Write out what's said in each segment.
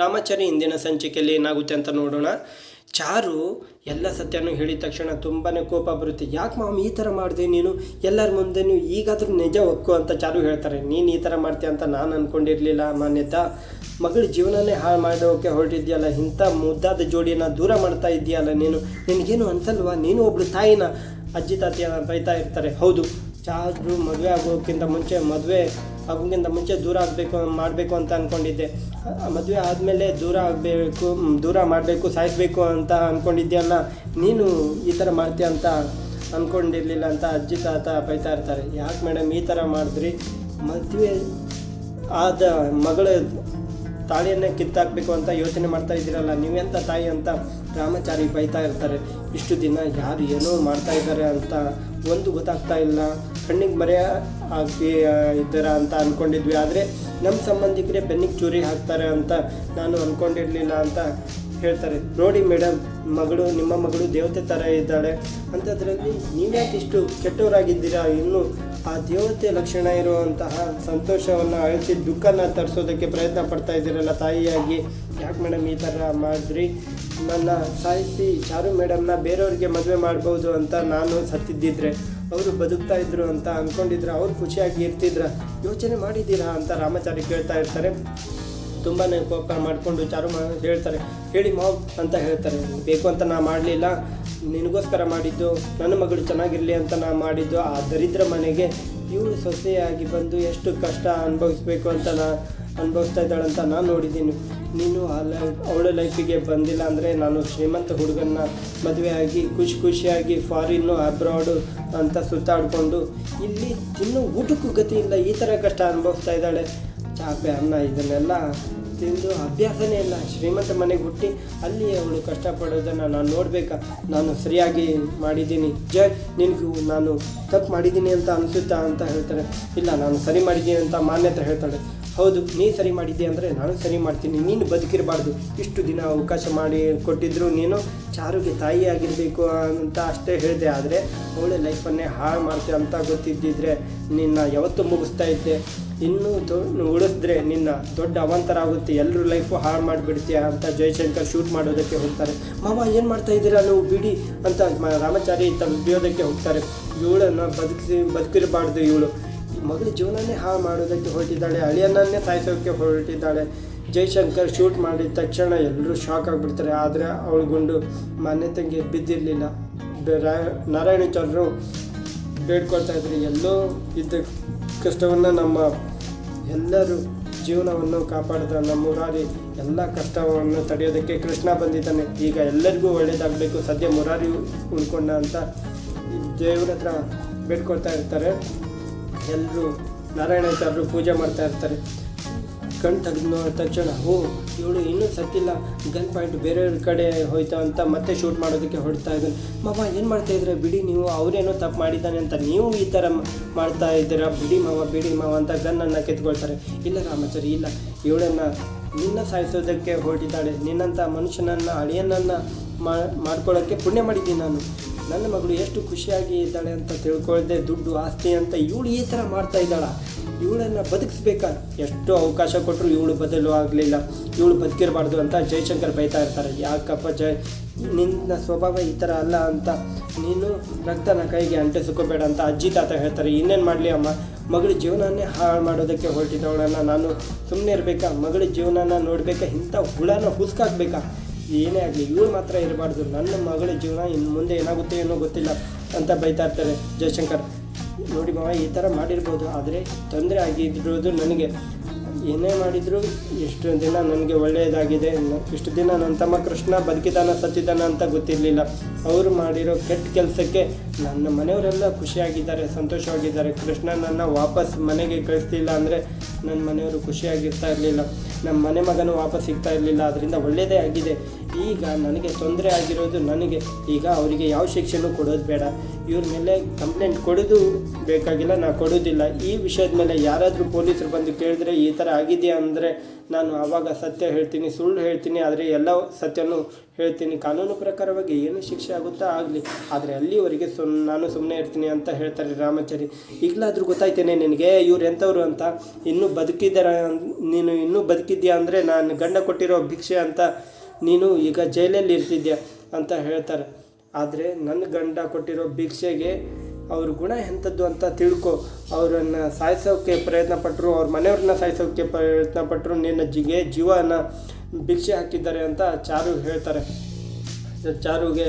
ರಾಮಾಚಾರಿ ಇಂದಿನ ಸಂಚಿಕೆಯಲ್ಲಿ ಏನಾಗುತ್ತೆ ಅಂತ ನೋಡೋಣ. ಚಾರು ಎಲ್ಲ ಸತ್ಯನೂ ಹೇಳಿದ ತಕ್ಷಣ ತುಂಬಾ ಕೋಪ ಬರುತ್ತೆ. ಯಾಕೆ ಮಾಮ್ ಈ ಥರ ಮಾಡಿದೆ ನೀನು? ಎಲ್ಲರ ಮುಂದೆ ನೀವು ಈಗಾದರೂ ನಿಜ ಒಕ್ಕು ಅಂತ ಚಾರು ಹೇಳ್ತಾರೆ. ನೀನು ಈ ಥರ ಮಾಡ್ತೀಯ ಅಂತ ನಾನು ಅಂದ್ಕೊಂಡಿರಲಿಲ್ಲ ಮಾನ್ಯತ. ಮಗಳ ಜೀವನನೇ ಹಾಳು ಮಾಡೋಕೆ ಹೊರಟಿದ್ಯಲ್ಲ, ಇಂಥ ಮುದ್ದಾದ ಜೋಡಿನ ದೂರ ಮಾಡ್ತಾ ಇದೆಯಲ್ಲ ನೀನು. ನಿನಗೇನು ಅನ್ಸಲ್ವಾ? ನೀನು ಒಬ್ಬಳು ತಾಯಿನ ಅಜ್ಜಿ ತಾತಿಯನ್ನು ಬೈತಾ ಇರ್ತಾರೆ. ಹೌದು, ಚಾರು ಮದುವೆ ಆಗೋಕ್ಕಿಂತ ಮುಂಚೆ ಮದುವೆ ಆಗೋಕ್ಕಿಂತ ಮುಂಚೆ ದೂರ ಆಗಬೇಕು, ಮಾಡಬೇಕು ಅಂತ ಅಂದ್ಕೊಂಡಿದ್ದೆ ಮದುವೆ ಆದಮೇಲೆ ದೂರ ಆಗಬೇಕು ದೂರ ಮಾಡಬೇಕು, ಸಾಯಿಸಬೇಕು ಅಂತ ಅಂದ್ಕೊಂಡಿದ್ಯಲ್ಲ ನೀನು ಈ ಥರ ಮಾಡ್ತೀಯ ಅಂತ ಅಂದ್ಕೊಂಡಿರಲಿಲ್ಲ ಅಂತ ಅಜ್ಜಿ ತಾತ ಬೈತಾ ಇರ್ತಾರೆ. ಯಾಕೆ ಮೇಡಮ್ ಈ ಥರ ಮಾಡಿದ್ರಿ? ಮದುವೆ ಆದ ಮಗಳ ತಾಳಿಯನ್ನೇ ಕಿತ್ತಾಕಬೇಕು ಅಂತ ಯೋಚನೆ ಮಾಡ್ತಾ ಇದ್ದೀರಲ್ಲ ನೀವೆಂಥ ತಾಯಿ ಅಂತ ರಾಮಚಾರಿ ಬೈತಾ ಇರ್ತಾರೆ. ಇಷ್ಟು ದಿನ ಯಾರು ಏನೋ ಮಾಡ್ತಾ ಇದ್ದಾರೆ ಅಂತ ಒಂದು ಗೊತ್ತಾಗ್ತಾ ಇಲ್ಲ. ಕಣ್ಣಿಗೆ ಮರೆಯ ಆಗಿ ಇದ್ದಾರ ಅಂತ ಅಂದ್ಕೊಂಡಿದ್ವಿ ಆದರೆ ನಮ್ಮ ಸಂಬಂಧಿಕರೇ ಬೆನ್ನಿಗೆ ಚೂರಿ ಹಾಕ್ತಾರೆ ಅಂತ ನಾನು ಅಂದ್ಕೊಂಡಿರಲಿಲ್ಲ ಅಂತ ಹೇಳ್ತಾರೆ. ನೋಡಿ ಮೇಡಮ್, ಮಗಳು, ನಿಮ್ಮ ಮಗಳು ದೇವತೆ ಥರ ಇದ್ದಾಳೆ. ಅಂಥದ್ರಲ್ಲಿ ನೀವ್ಯಾಕೆ ಇಷ್ಟು ಕೆಟ್ಟವರಾಗಿದ್ದೀರಾ? ಇನ್ನು ಆ ದೇವತೆ ಲಕ್ಷಣ ಇರುವಂತಹ ಸಂತೋಷವನ್ನು ಅಳಿಸಿ ದುಃಖನ ತರಿಸೋದಕ್ಕೆ ಪ್ರಯತ್ನ ಪಡ್ತಾ ಇದ್ದೀರಲ್ಲ ತಾಯಿಯಾಗಿ. ಯಾಕೆ ಮೇಡಮ್ ಈ ಥರ ಮಾಡಿದ್ರಿ? ನನ್ನ ಸಾಯಿಸಿ ಚಾರು ಮೇಡಮ್ನ ಬೇರೆಯವ್ರಿಗೆ ಮದುವೆ ಮಾಡ್ಬೋದು ಅಂತ ನಾನು ಸತ್ತಿದ್ದಿದ್ರೆ, ಅವರು ಬದುಕ್ತಾ ಇದ್ರು ಅಂತ ಅಂದ್ಕೊಂಡಿದ್ರೆ ಅವ್ರು ಖುಷಿಯಾಗಿ ಇರ್ತಿದ್ರ, ಯೋಚನೆ ಮಾಡಿದ್ದೀರಾ ಅಂತ ರಾಮಾಚಾರಿ ಕೇಳ್ತಾ ಇರ್ತಾರೆ. ತುಂಬಾ ಕೋಪ ಮಾಡಿಕೊಂಡು ಚಾರು ಮಾ, ಹೇಳ್ತಾರೆ. ಹೇಳಿ ಮಾವ್ ಅಂತ ಹೇಳ್ತಾರೆ. ಬೇಕು ಅಂತ ನಾ ಮಾಡಲಿಲ್ಲ. ನಿನಗೋಸ್ಕರ ಮಾಡಿದ್ದು, ನನ್ನ ಮಗಳು ಚೆನ್ನಾಗಿರಲಿ ಅಂತ ನಾ ಮಾಡಿದ್ದು, ಆ ದರಿದ್ರ ಮನೆಗೆ ಇವಳು ಸೊಸೆಯಾಗಿ ಬಂದು ಎಷ್ಟು ಕಷ್ಟ ಅನುಭವಿಸ್ಬೇಕು ಅಂತ ನಾ ಅನುಭವಿಸ್ತಾ ಇದ್ದಾಳೆ ಅಂತ ನಾನು ನೋಡಿದ್ದೀನಿ. ನೀನು ಆ ಲೈಫ್ ಅವಳ ಲೈಫಿಗೆ ಬಂದಿಲ್ಲ ಅಂದರೆ ನಾನು ಶ್ರೀಮಂತ ಹುಡುಗನ್ನ ಮದುವೆಯಾಗಿ, ಖುಷಿ ಖುಷಿಯಾಗಿ ಫಾರಿನ್ನು ಅಬ್ರಾಡು ಅಂತ ಸುತ್ತಾಡಿಕೊಂಡು ಇಲ್ಲಿ ಇನ್ನೂ ಊಟಕ್ಕೂ ಗತಿ ಈ ಥರ ಕಷ್ಟ ಅನುಭವಿಸ್ತಾ ಇದ್ದಾಳೆ. ಚಾಪೆ, ಅನ್ನ, ಇದನ್ನೆಲ್ಲ ತಿಂದು ಅಭ್ಯಾಸನೇ ಇಲ್ಲ. ಶ್ರೀಮಂತ ಮನೆಗೆ ಹುಟ್ಟಿ ಅಲ್ಲಿ ಅವಳು ಕಷ್ಟಪಡೋದನ್ನು ನಾನು ನೋಡಬೇಕಾ? ನಾನು ಸರಿಯಾಗಿ ಮಾಡಿದ್ದೀನಿ. ಜೈ, ನಿನಗೂ ನಾನು ತಪ್ಪು ಮಾಡಿದ್ದೀನಿ ಅಂತ ಅನಿಸುತ್ತಾ ಅಂತ ಹೇಳ್ತಾರೆ. ಇಲ್ಲ, ನಾನು ಸರಿ ಮಾಡಿದ್ದೀನಿ ಅಂತ ಮಾನ್ಯತೆ ಹೇಳ್ತಾಳೆ. ಹೌದು, ನೀ ಸರಿ ಮಾಡಿದ್ದೆ ಅಂದರೆ ನಾನು ಸರಿ ಮಾಡ್ತೀನಿ. ನೀನು ಬದುಕಿರಬಾರ್ದು. ಇಷ್ಟು ದಿನ ಅವಕಾಶ ಮಾಡಿ ಕೊಟ್ಟಿದ್ರು ನೀನು ಚಾರುಗೆ ತಾಯಿಯಾಗಿರಬೇಕು ಅಂತ ಅಷ್ಟೇ ಹೇಳಿದೆ. ಆದರೆ ಅವಳೆ ಲೈಫನ್ನೇ ಹಾಳು ಮಾಡ್ತೆ ಅಂತ ಗೊತ್ತಿದ್ದಿದ್ರೆ ನಿನ್ನ ಯಾವತ್ತೂ ಮುಗಿಸ್ತಾ ಇದ್ದೆ. ಇನ್ನೂ ದೊ, ಉಳಿಸಿದ್ರೆ ನಿನ್ನ ದೊಡ್ಡ ಅವಾಂತರ ಆಗುತ್ತೆ. ಎಲ್ಲರೂ ಲೈಫು ಹಾಳು ಮಾಡಿಬಿಡ್ತೀಯ ಅಂತ ಜಯಶಂಕರ್ ಶೂಟ್ ಮಾಡೋದಕ್ಕೆ ಹೋಗ್ತಾರೆ. ಮಾವ, ಏನು ಮಾಡ್ತಾ ಇದ್ದೀರಾ ನೀವು? ಬಿಡಿ ಅಂತ ರಾಮಾಚಾರಿ ರಾಮಚಾರಿ ಬಿಡೋದಕ್ಕೆ ಹೋಗ್ತಾರೆ. ಇವಳನ್ನು ಬದುಕಿ, ಬದುಕಿರಬಾರ್ದು ಇವಳು. ಮಗಳ ಜೀವನನೇ ಹಾಳು ಮಾಡೋದಕ್ಕೆ ಹೊರಟಿದ್ದಾಳೆ ಅಳಿಯನ್ನೇ ಸಾಯಿಸೋಕ್ಕೆ ಹೊರಟಿದ್ದಾಳೆ. ಜೈಶಂಕರ್ ಶೂಟ್ ಮಾಡಿದ ತಕ್ಷಣ ಎಲ್ಲರೂ ಶಾಕ್ ಆಗಿಬಿಡ್ತಾರೆ. ಆದರೆ ಅವಳು ಗುಂಡು ತಂಗಿ ಬಿದ್ದಿರಲಿಲ್ಲ. ನಾರಾಯಣ ಚಂದ್ರರು ಬೇಡ್ಕೊಳ್ತಾ ಇದ್ರು. ಎಲ್ಲೋ ಇದ್ದ ಕಷ್ಟವನ್ನು ನಮ್ಮ ಎಲ್ಲರೂ ಜೀವನವನ್ನು ಕಾಪಾಡಿದ ನಮ್ಮ ಮುರಾರಿ ಎಲ್ಲ ಕಷ್ಟವನ್ನು ತಡೆಯೋದಕ್ಕೆ ಕೃಷ್ಣ ಬಂದಿದ್ದಾನೆ. ಈಗ ಎಲ್ಲರಿಗೂ ಒಳ್ಳೇದಾಗಬೇಕು. ಸದ್ಯ ಮುರಾರಿ ಉಳ್ಕೊಂಡ ಅಂತ ದೇವ್ರ ಹತ್ರ ಬೇಡ್ಕೊಳ್ತಾ ಇರ್ತಾರೆ. ಎಲ್ಲರೂ ನಾರಾಯಣಾಚಾರ್ಯರು ಪೂಜೆ ಮಾಡ್ತಾ ಇರ್ತಾರೆ. ಕಣ್ ತೆಗೆದು ತಕ್ಷಣ, ಓ, ಇವಳು ಇನ್ನೂ ಸತ್ತಿಲ್ಲ, ಗನ್ ಪಾಯಿಂಟ್ ಬೇರೆಯವ್ರ ಕಡೆ ಹೋಯ್ತಾ ಅಂತ ಮತ್ತೆ ಶೂಟ್ ಮಾಡೋದಕ್ಕೆ ಹೊಡ್ತಾ ಇದ್ದಾನೆ ಮಾವ, ಏನು ಮಾಡ್ತಾ ಇದ್ರೆ ಬಿಡಿ ನೀವು, ಅವರೇನೋ ತಪ್ಪು ಮಾಡಿದ್ದಾನೆ ಅಂತ ನೀವು ಈ ಥರ ಮಾಡ್ತಾ ಇದ್ದೀರಾ? ಬಿಡಿ ಮಾವ ಬಿಡಿ ಮಾವ ಅಂತ ಗನ್ನನ್ನು ಕಿತ್ಕೊಳ್ತಾರೆ. ಇಲ್ಲ ರಾಮಾಚಾರಿ, ಇಲ್ಲ. ಇವಳನ್ನು ನಿನ್ನ ಸಾಯಿಸೋದಕ್ಕೆ ಹೊರಟಿದ್ದಾಳೆ. ನಿನ್ನಂಥ ಮನುಷ್ಯನನ್ನು, ಅಳಿಯನನ್ನು ಮಾಡ್ಕೊಳ್ಳೋಕ್ಕೆ ಪುಣ್ಯ ಮಾಡಿದ್ದೀನಿ ನಾನು. ನನ್ನ ಮಗಳು ಎಷ್ಟು ಖುಷಿಯಾಗಿ ಇದ್ದಾಳೆ ಅಂತ ತಿಳ್ಕೊಳ್ಳದೆ ದುಡ್ಡು ಆಸ್ತಿ ಅಂತ ಇವಳು ಈ ಥರ ಮಾಡ್ತಾ ಇದ್ದಾಳ. ಇವಳನ್ನು ಬದುಕಿಸ್ಬೇಕಾ? ಎಷ್ಟು ಅವಕಾಶ ಕೊಟ್ಟರು ಇವಳು ಬದಲು ಆಗಲಿಲ್ಲ. ಇವಳು ಬದುಕಿರಬಾರ್ದು ಅಂತ ಜಯಶಂಕರ್ ಬೈತಾ ಇರ್ತಾರೆ. ಯಾಕಪ್ಪ ಜಯ ನಿನ್ನ ಸ್ವಭಾವ ಈ ಥರ ಅಲ್ಲ ಅಂತ. ನೀನು ರಕ್ತನ ಕೈಗೆ ಅಂಟಿಸ್ಕೋಬೇಡ ಅಂತ ಅಜ್ಜಿ ತಾತ ಹೇಳ್ತಾರೆ. ಇನ್ನೇನು ಮಾಡಲಿ ಅಮ್ಮ? ಮಗಳ ಜೀವನನೇ ಹಾಳು ಮಾಡೋದಕ್ಕೆ ಹೊರಟಿದ್ದವಳನ್ನು ನಾನು ಸುಮ್ಮನೆ ಇರಬೇಕಾ? ಮಗಳ ಜೀವನನ ನೋಡಬೇಕಾ? ಇಂಥ ಹುಳನ ಹುಸ್ಕಾಕ್ಬೇಕಾ? ಏನೇ ಆಗಲಿ ಇವಳು ಮಾತ್ರ ಇರಬಾರ್ದು. ನನ್ನ ಮಗಳ ಜೀವನ ಇನ್ನು ಮುಂದೆ ಏನಾಗುತ್ತೆ ಏನೋ ಗೊತ್ತಿಲ್ಲ ಅಂತ ಬೈತಾ ಇರ್ತಾರೆ ಜಯಶಂಕರ್. ನೋಡಿ ಮಾವ, ಈ ಥರ ಮಾಡಿರ್ಬೋದು, ಆದರೆ ತೊಂದರೆ ಆಗಿರೋದು ನನಗೆ. ಏನೇ ಮಾಡಿದರೂ ಇಷ್ಟು ದಿನ ನನಗೆ ಒಳ್ಳೆಯದಾಗಿದೆ ಇಷ್ಟು ದಿನ ನನ್ನ ತಮ್ಮ ಕೃಷ್ಣ ಬದುಕಿದಾನ ಸತ್ತಿದ್ದಾನ ಅಂತ ಗೊತ್ತಿರಲಿಲ್ಲ. ಅವರು ಮಾಡಿರೋ ಕೆಟ್ಟ ಕೆಲಸಕ್ಕೆ ನನ್ನ ಮನೆಯವರೆಲ್ಲ ಖುಷಿಯಾಗಿದ್ದಾರೆ, ಸಂತೋಷವಾಗಿದ್ದಾರೆ. ಕೃಷ್ಣ ನನ್ನ ವಾಪಸ್ ಮನೆಗೆ ಕಳಿಸ್ತಿಲ್ಲ ಅಂದರೆ ನನ್ನ ಮನೆಯವರು ಖುಷಿಯಾಗಿರ್ತಾ ಇರಲಿಲ್ಲ. ನಮ್ಮ ಮನೆ ಮಗನೂ ವಾಪಸ್ ಸಿಗ್ತಾ ಇರಲಿಲ್ಲ. ಅದರಿಂದ ಒಳ್ಳೆಯದೇ ಆಗಿದೆ. ಈಗ ನನಗೆ ತೊಂದರೆ ಆಗಿರೋದು ನನಗೆ. ಈಗ ಅವರಿಗೆ ಯಾವ ಶಿಕ್ಷೆನೂ ಕೊಡೋದು ಬೇಡ. ಇವ್ರ ಮೇಲೆ ಕಂಪ್ಲೇಂಟ್ ಕೊಡೋದು ಬೇಕಾಗಿಲ್ಲ ನಾನು ಕೊಡೋದಿಲ್ಲ. ಈ ವಿಷಯದ ಮೇಲೆ ಯಾರಾದರೂ ಪೊಲೀಸರು ಬಂದು ಕೇಳಿದ್ರೆ ಈ ಆಗಿದೆಯಾ ಅಂದರೆ ನಾನು ಆವಾಗ ಸತ್ಯ ಹೇಳ್ತೀನಿ, ಸುಳ್ಳು ಹೇಳ್ತೀನಿ, ಆದರೆ ಎಲ್ಲ ಸತ್ಯನೂ ಹೇಳ್ತೀನಿ. ಕಾನೂನು ಪ್ರಕಾರವಾಗಿ ಏನು ಶಿಕ್ಷೆ ಆಗುತ್ತಾ ಆಗಲಿ, ಆದರೆ ಅಲ್ಲಿವರೆಗೆ ಸುಮ್ ನಾನು ಸುಮ್ಮನೆ ಇರ್ತೀನಿ ಅಂತ ಹೇಳ್ತಾರೆ ರಾಮಾಚಾರಿ. ಈಗಲಾದರೂ ಗೊತ್ತಾಯ್ತೇನೆ ನಿನಗೆ, ಇವ್ರು ಎಂಥವ್ರು ಅಂತ? ಇನ್ನೂ ಬದುಕಿದ್ದಾರ ನೀನು ಇನ್ನೂ ಬದುಕಿದ್ಯಾ ಅಂದರೆ ನಾನು ಗಂಡ ಕೊಟ್ಟಿರೋ ಭಿಕ್ಷೆ ಅಂತ ನೀನು ಈಗ ಜೈಲಲ್ಲಿ ಇರ್ತಿದ್ಯಾ ಅಂತ ಹೇಳ್ತಾರೆ. ಆದರೆ ನನ್ನ ಗಂಡ ಕೊಟ್ಟಿರೋ ಭಿಕ್ಷೆಗೆ ಅವ್ರ ಗುಣ ಎಂಥದ್ದು ಅಂತ ತಿಳ್ಕೊ ಅವರನ್ನು ಸಾಯಿಸೋಕ್ಕೆ ಪ್ರಯತ್ನ ಪಟ್ಟರು ಅವ್ರ ಮನೆಯವ್ರನ್ನ ಸಾಯಿಸೋಕ್ಕೆ ಪ್ರಯತ್ನ ಪಟ್ಟರು ನಿನ್ನ ಜಿಗೆ ಜೀವನ ಭಿಕ್ಷೆ ಹಾಕಿದ್ದಾರೆ ಅಂತ ಚಾರು ಹೇಳ್ತಾರೆ. ಚಾರುಗೆ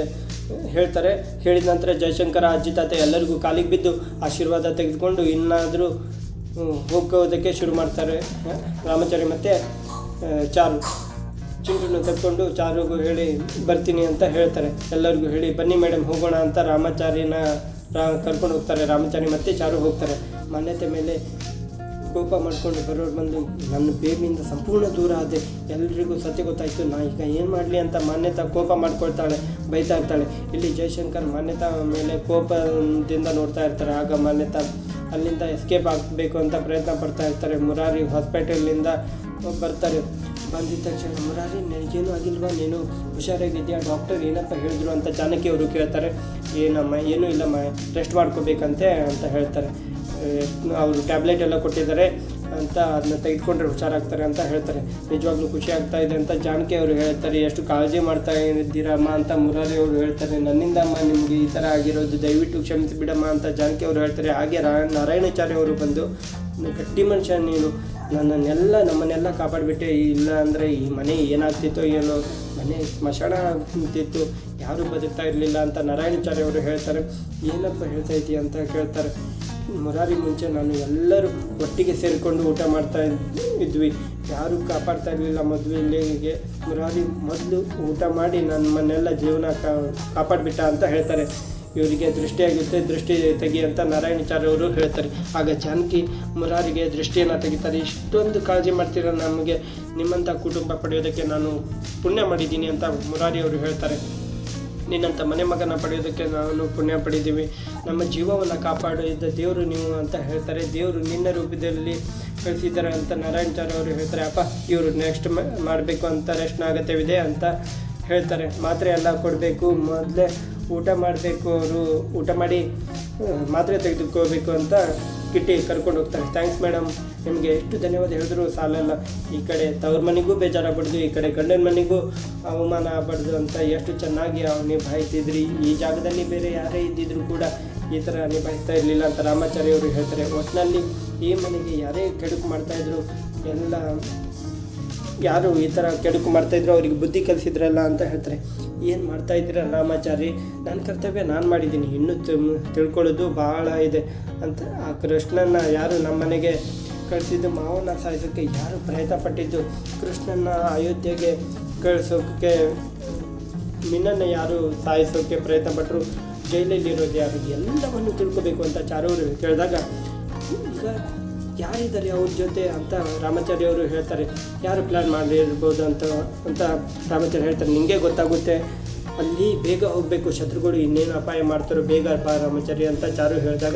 ಹೇಳ್ತಾರೆ, ಹೇಳಿದ ನಂತರ ಜಯಶಂಕರ ಅಜ್ಜಿ ತಾತ ಎಲ್ಲರಿಗೂ ಕಾಲಿಗೆ ಬಿದ್ದು ಆಶೀರ್ವಾದ ತೆಗೆದುಕೊಂಡು ಇನ್ನಾದರೂ ಹೋಗೋದಕ್ಕೆ ಶುರು ಮಾಡ್ತಾರೆ ರಾಮಚಾರಿ ಮತ್ತು, ಚಾರು. ಚಿಂಟನ್ನು ತಕ್ಕೊಂಡು ಚಾರುಗೂ ಹೇಳಿ ಬರ್ತೀನಿ ಅಂತ ಹೇಳ್ತಾರೆ. ಎಲ್ಲರಿಗೂ ಹೇಳಿ, ಬನ್ನಿ ಮೇಡಮ್ ಹೋಗೋಣ ಅಂತ ರಾಮಾಚಾರಿನ ರಾ, ಕರ್ಕೊಂಡು ಹೋಗ್ತಾರೆ. ರಾಮಾಚಾರಿ ಮತ್ತೆ ಚಾರು ಹೋಗ್ತಾರೆ. ಮಾನ್ಯತೆ ಮೇಲೆ ಕೋಪ ಮಾಡ್ಕೊಂಡು ಬರೋರು ಬಂದು, ನನ್ನ ಬೇಬಿಯಿಂದ ಸಂಪೂರ್ಣ ದೂರ ಆದೆ. ಎಲ್ರಿಗೂ ಸತ್ಯ ಗೊತ್ತಾಯಿತು. ನಾ ಈಗ ಏನು ಮಾಡಲಿ ಅಂತ ಮಾನ್ಯತಾ ಕೋಪ ಮಾಡ್ಕೊಳ್ತಾಳೆ, ಬೈತಾ ಇರ್ತಾಳೆ. ಇಲ್ಲಿ ಜಯಶಂಕರ್ ಮಾನ್ಯತಾ ಮೇಲೆ ಕೋಪದಿಂದ ನೋಡ್ತಾ ಇರ್ತಾರೆ. ಆಗ ಮಾನ್ಯತಾ ಅಲ್ಲಿಂದ ಎಸ್ಕೇಪ್ ಆಗಬೇಕು ಅಂತ ಪ್ರಯತ್ನ ಪಡ್ತಾ ಇರ್ತಾರೆ. ಮುರಾರಿ ಹಾಸ್ಪಿಟಲಿಂದ ಬರ್ತಾರೆ. ಬಂದಿದ ತಕ್ಷಣ ಮುರಾರಿ ನನಗೇನು ಆಗಿಲ್ವಾ? ನೀನು ಹುಷಾರಾಗಿದೆಯಾ? ಡಾಕ್ಟರ್ ಏನಪ್ಪ ಹೇಳಿದ್ರು ಅಂತ ಜಾನಕಿ ಅವರು ಕೇಳ್ತಾರೆ. ಏನಮ್ಮ, ಏನೂ ಇಲ್ಲಮ್ಮ ರೆಸ್ಟ್ ಮಾಡ್ಕೋಬೇಕಂತೆ ಅಂತ ಹೇಳ್ತಾರೆ. ಅವರು ಟ್ಯಾಬ್ಲೆಟ್ ಎಲ್ಲ ಕೊಟ್ಟಿದ್ದಾರೆ ಅಂತ ಅದನ್ನ ತೆಗೆದುಕೊಂಡ್ರೆ ಹುಷಾರಾಗ್ತಾರೆ ಅಂತ ಹೇಳ್ತಾರೆ. ನಿಜವಾಗ್ಲೂ ಖುಷಿ ಆಗ್ತಾ ಇದೆ ಅಂತ ಜಾನಕಿ ಅವರು ಹೇಳ್ತಾರೆ. ಎಷ್ಟು ಕಾಳಜಿ ಮಾಡ್ತಾ ಇದ್ದೀರಮ್ಮ ಅಂತ ಮುರಾರಿ ಅವರು ಹೇಳ್ತಾರೆ. ನನ್ನಿಂದ ಅಮ್ಮ, ನಿಮಗೆ ಈ ಥರ ಆಗಿರೋದು ದಯವಿಟ್ಟು ಕ್ಷಮಿಸಿ ಬಿಡಮ್ಮ, ಅಂತ ಜಾನಕಿ ಅವರು ಹೇಳ್ತಾರೆ. ಹಾಗೆ ರಾ ನಾರಾಯಣಾಚಾರ್ಯ ಅವರು ಬಂದು ಗಟ್ಟಿ ಮನುಷ್ಯ, ನೀನು ನನ್ನನ್ನೆಲ್ಲ, ನಮ್ಮನ್ನೆಲ್ಲ ಕಾಪಾಡಿಬಿಟ್ಟೆ. ಇಲ್ಲ ಅಂದರೆ ಈ ಮನೆ ಏನಾಗ್ತಿತ್ತೋ ಏನೋ. ಮನೆ ಸ್ಮಶಾನ ಆಗ್ತಿತ್ತು ಯಾರೂ ಬದುಕ್ತಾ ಇರಲಿಲ್ಲ ಅಂತ ನಾರಾಯಣಾಚಾರ್ಯ ಅವರು ಹೇಳ್ತಾರೆ. ಏನಪ್ಪ ಹೇಳ್ತಾ ಇದೀಯ ಅಂತ ಕೇಳ್ತಾರೆ. ಮುರಾರಿ ಮುಂಚೆ ನಾನು ಎಲ್ಲರೂ ಒಟ್ಟಿಗೆ ಸೇರಿಕೊಂಡು ಊಟ ಮಾಡ್ತಾ ಇದ್ವಿ. ಯಾರೂ ಕಾಪಾಡ್ತಾ ಇರಲಿಲ್ಲ ಮದುವೆಗೆ. ಮುರಾರಿ ಮೊದಲು ಊಟ ಮಾಡಿ ನನ್ನ ಮನೆಲ್ಲ ಜೀವನ ಕಾಪಾಡಿಬಿಟ್ಟ ಅಂತ ಹೇಳ್ತಾರೆ. ಇವರಿಗೆ ದೃಷ್ಟಿಯಾಗುತ್ತೆ ದೃಷ್ಟಿ ತೆಗಿ ಅಂತ ನಾರಾಯಣಾಚಾರ್ಯ ಅವರು ಹೇಳ್ತಾರೆ. ಆಗ ಜಾನಕಿ ಮುರಾರಿಗೆ ದೃಷ್ಟಿಯನ್ನು ತೆಗಿತಾರೆ. ಇಷ್ಟೊಂದು ಕಾಳಜಿ ಮಾಡ್ತೀರ ನಮಗೆ? ನಿಮ್ಮಂಥ ಕುಟುಂಬ ಪಡೆಯೋದಕ್ಕೆ ನಾನು ಪುಣ್ಯ ಮಾಡಿದ್ದೀನಿ ಅಂತ ಮುರಾರಿ ಅವರು ಹೇಳ್ತಾರೆ. ನಿನ್ನಂಥ ಮನೆ ಮಗನ ಪಡೆಯೋದಕ್ಕೆ ನಾನು ಪುಣ್ಯ ಪಡೆದೀವಿ. ನಮ್ಮ ಜೀವವನ್ನು ಕಾಪಾಡಿದ ದೇವರು ನೀವು ಅಂತ ಹೇಳ್ತಾರೆ. ದೇವರು ನಿನ್ನ ರೂಪದಲ್ಲಿ ಕಳಿಸಿದ್ದಾರೆ ಅಂತ ನಾರಾಯಣಾಚಾರ್ಯ ಅವರು ಹೇಳ್ತಾರೆ. ಅಪ್ಪ, ಇವರು ನೆಕ್ಸ್ಟ್ ಮಾಡಬೇಕು ಅಂತ ರೆಸ್ಟ್ನ ಅಗತ್ಯವಿದೆ ಅಂತ ಹೇಳ್ತಾರೆ. ಮಾತ್ರೆ ಎಲ್ಲ ಕೊಡಬೇಕು. ಮೊದಲೇ ಊಟ ಮಾಡಬೇಕು ಅವರು, ಊಟ ಮಾಡಿ ಮಾತ್ರೆ ತೆಗೆದುಕೋಬೇಕು ಅಂತ ಕಿಟ್ಟಿ ಕರ್ಕೊಂಡು ಹೋಗ್ತಾರೆ. ಥ್ಯಾಂಕ್ಸ್ ಮೇಡಮ್ ನಿಮಗೆ ಎಷ್ಟು ಧನ್ಯವಾದ ಹೇಳಿದ್ರು, ಸಾಲಲ್ಲ. ಈ ಕಡೆ ತವ್ರ ಮನೆಗೂ ಬೇಜಾರಾಗಬಾರ್ದು ಈ ಕಡೆ ಗಂಡನ ಮನೆಗೂ ಅವಮಾನ ಆಗ್ಬಾರ್ದು ಅಂತ ಎಷ್ಟು ಚೆನ್ನಾಗಿ ಅವ್ರು ನಿಭಾಯಿಸಿದ್ರಿ ಈ ಜಾಗದಲ್ಲಿ ಬೇರೆ ಯಾರೇ ಇದ್ದಿದ್ರು ಕೂಡ ಈ ಥರ ನಿಭಾಯಿಸ್ತಾ ಇರಲಿಲ್ಲ ಅಂತ ರಾಮಾಚಾರ್ಯ ಅವರು ಹೇಳ್ತಾರೆ. ಒಟ್ಟಿನಲ್ಲಿ ಈ ಮನೆಗೆ ಯಾರೇ ಕೆಡುಕು ಮಾಡ್ತಾಯಿದ್ರು ಎಲ್ಲ ಯಾರು ಈ ಥರ ಕೆಡುಕು ಮಾಡ್ತಾಯಿದ್ರು ಅವ್ರಿಗೆ ಬುದ್ಧಿ ಕಲಿಸಿದ್ರಲ್ಲ ಅಂತ ಹೇಳ್ತಾರೆ. ಏನು ಮಾಡ್ತಾ ಇದ್ದೀರ ರಾಮಾಚಾರಿ? ನನ್ನ ಕರ್ತವ್ಯ ನಾನು ಮಾಡಿದ್ದೀನಿ. ಇನ್ನೂ ತಿಳ್ಕೊಳ್ಳೋದು ಭಾಳ ಇದೆ ಅಂತ ಆ ಕೃಷ್ಣನ ಯಾರು ನಮ್ಮ ಮನೆಗೆ ಕಳಿಸಿದ್ದು ಮಾವನ ಸಾಯಿಸೋಕ್ಕೆ ಯಾರು ಪ್ರಯತ್ನ ಪಟ್ಟಿದ್ದು ಕೃಷ್ಣನ ಅಯೋಧ್ಯೆಗೆ ಕಳಿಸೋಕ್ಕೆ ಮಿನ್ನನ್ನು ಯಾರು ಸಾಯಿಸೋಕ್ಕೆ ಪ್ರಯತ್ನ ಪಟ್ಟರು ಜೈಲಲ್ಲಿರೋದು ಯಾರು? ಎಲ್ಲವನ್ನು ತಿಳ್ಕೋಬೇಕು ಅಂತ ಚಾರೂರು ಕೇಳಿದಾಗ ಯಾರಿದ್ದಾರೆ ಅವ್ರ ಜೊತೆ ಅಂತ ರಾಮಾಚಾರ್ಯ ಅವರು ಹೇಳ್ತಾರೆ. ಯಾರು ಪ್ಲ್ಯಾನ್ ಮಾಡಿರ್ಬೋದು ಅಂತ ಅಂತ ರಾಮಾಚಾರ್ಯ ಹೇಳ್ತಾರೆ. ನಿಮಗೆ ಗೊತ್ತಾಗುತ್ತೆ. ಅಲ್ಲಿ ಬೇಗ ಹೋಗಬೇಕು. ಶತ್ರುಗಳು ಇನ್ನೇನು ಅಪಾಯ ಮಾಡ್ತಾರೋ ಬೇಗ ಬಾ ರಾಮಾಚಾರಿ ಅಂತ ಚಾರು ಹೇಳಿದಾಗ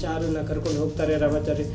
ಚಾರುನ ಕರ್ಕೊಂಡು ಹೋಗ್ತಾರೆ ರಾಮಾಚಾರಿ